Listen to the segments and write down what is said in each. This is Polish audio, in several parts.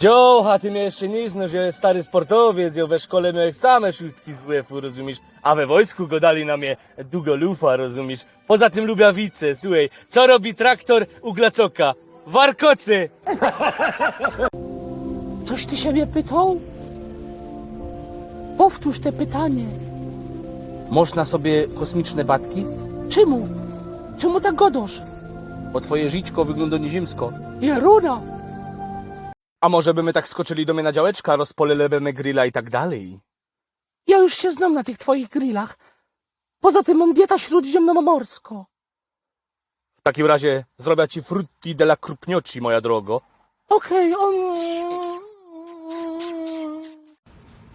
Dziołcha, ty mnie jeszcze nie znasz, ja stary sportowiec, ja we szkole miałem same szóstki z WF-u, rozumiesz? A we wojsku go dali na mnie długolufa, rozumiesz? Poza tym lubiawice, słuchaj, co robi traktor u Glacoka? Warkocy! Coś ty się mnie pytał? Powtórz te pytanie. Można sobie kosmiczne batki? Czemu? Czemu tak godosz? Bo twoje żyćko wygląda nieziemsko. Jaruna! A może by my tak skoczyli do mnie na działeczka, rozpolelebemy grilla i tak dalej? Ja już się znam na tych twoich grillach. Poza tym mam dieta śródziemnomorsko. W takim razie zrobię ci frutti della krupnioci, moja drogo. Okej, on...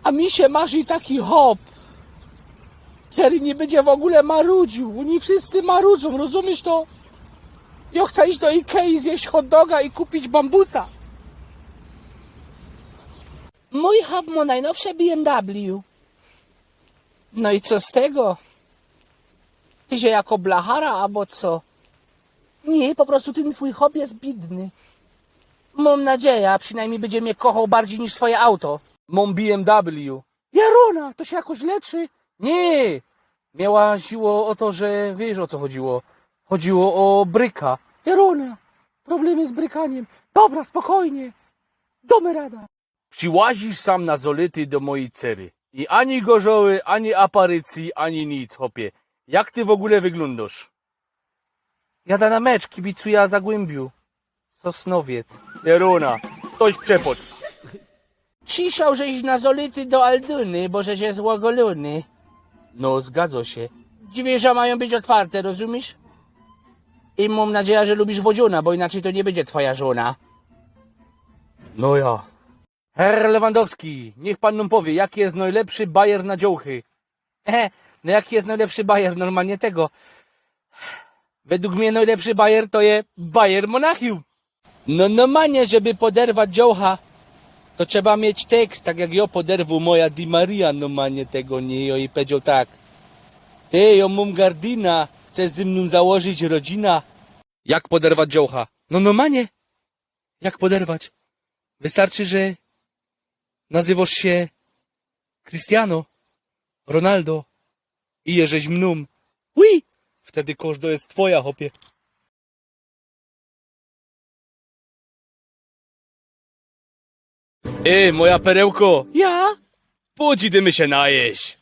A mi się marzy taki hop, który nie będzie w ogóle marudził. Oni wszyscy marudzą, rozumiesz to? Ja chcę iść do Ikei, zjeść hot doga i kupić bambusa. Mój hub ma najnowsze BMW. No i co z tego? Ty się jako blachara, albo co? Nie, po prostu ten twój hop jest bidny. Mam nadzieję, a przynajmniej będzie mnie kochał bardziej niż swoje auto. Mam BMW. Jarona, to się jakoś leczy? Nie! Miała siło o to, że wiesz o co chodziło. Chodziło o bryka. Jarona, problemy z brykaniem. Dobra, spokojnie. Domy rada. Przyłazisz sam na zolity do mojej cery. I ani gorzoły, ani aparycji, ani nic, hopie. Jak ty w ogóle wyglądasz? Jada na mecz, kibicuję Zagłębiu. Sosnowiec. Jeruna, ktoś przepot. Ciszał, żeś na zolity do Alduny, bo żeś jest łogoluny. No, zgadza się. Drzwi mają być otwarte, rozumiesz? I mam nadzieję, że lubisz wodziuna, bo inaczej to nie będzie twoja żona. No ja. Herr Lewandowski, niech pan nam powie, jaki jest najlepszy bajer na dziołchy. E, no jaki jest najlepszy bajer normalnie tego? Według mnie najlepszy bajer to jest bajer Monachium. No normalnie, żeby poderwać dziołcha, to trzeba mieć tekst, tak jak ja poderwu moja Di Maria normalnie tego nie jo i powiedział tak. Ty, ja mam gardina, chcesz ze mną założyć rodzina. Jak poderwać dziołcha? No normalnie. Jak poderwać? Wystarczy, że nazywasz się Cristiano, Ronaldo i jeżeś mną. Ui! Wtedy każda jest twoja, hopie. Ej, moja perełko, Ja? pójdź idziemy się najeść.